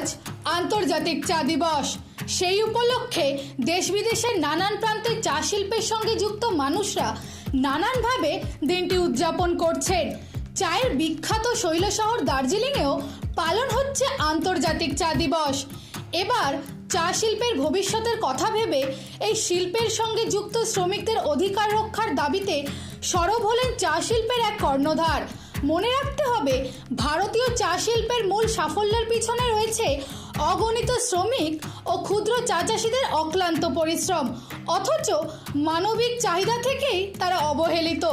আজ আন্তর্জাতিক চা দিবস। সেই উপলক্ষে দেশ বিদেশের নানান প্রান্তে চা শিল্পের সঙ্গে যুক্ত মানুষরা নানানভাবে দিনটি উদযাপন করছেন। চায়ের বিখ্যাত শৈল শহর দার্জিলিংয়েও পালন হচ্ছে আন্তর্জাতিক চা দিবস। এবার চা শিল্পের ভবিষ্যতের কথা ভেবে এই শিল্পের সঙ্গে যুক্ত শ্রমিকদের অধিকার রক্ষার দাবিতে সরব হলেন চা শিল্পের এক কর্ণধার। মনে রাখতে হবে, ভারতীয় চা শিল্পের মূল সাফল্যের পিছনে রয়েছে অগণিত শ্রমিক ও ক্ষুদ্র চা চাষিদের অক্লান্ত পরিশ্রম, অথচ মানবিক চাহিদা থেকেই তারা অবহেলিত।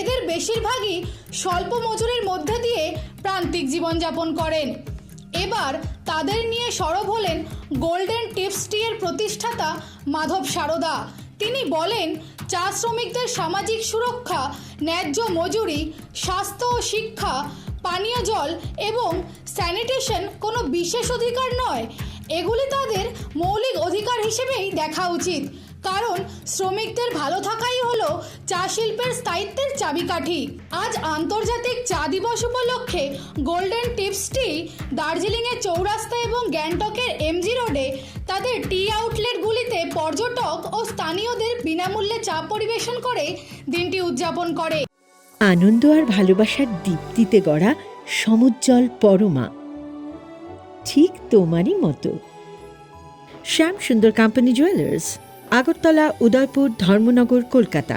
এদের বেশিরভাগই স্বল্প মজুরির মধ্যে দিয়ে প্রান্তিক জীবনযাপন করেন। এবার তাদের নিয়ে সরব হলেন গোল্ডেন টিপস টি এর প্রতিষ্ঠাতা মাধব সারদা। তিনি বলেন, চা শ্রমিকদের সামাজিক সুরক্ষা, ন্যায্য মজুরি, স্বাস্থ্য ও শিক্ষা, পানীয় জল এবং স্যানিটেশন কোনো বিশেষ অধিকার নয়। এগুলি তাদের মৌলিক অধিকার হিসেবেই দেখা উচিত। কারণ শ্রমিকদের ভালো থাকাই হলো চা শিল্পের স্থায়িত্বের চাবিকাঠি। আজ আন্তর্জাতিক চা দিবস উপলক্ষে গোল্ডেন টিপস টি দার্জিলিংয়ের চৌরাস্তা এবং গ্যাংটকের এমজি রোডে তাদের টি আউটলেটগুলিতে পর্যটক ও স্থানীয়দের বিনামূল্যে চা পরিবেশন করে দিনটি উদযাপন করে। আনন্দ আর ভালোবাসার দীপ্তিতে গড়া সমুজ্জ্বল পরমা। ঠিক তোমারই মতো। Shyam Sundar company jewellers Agartala, Udaipur, Dharmanagar, Kolkata.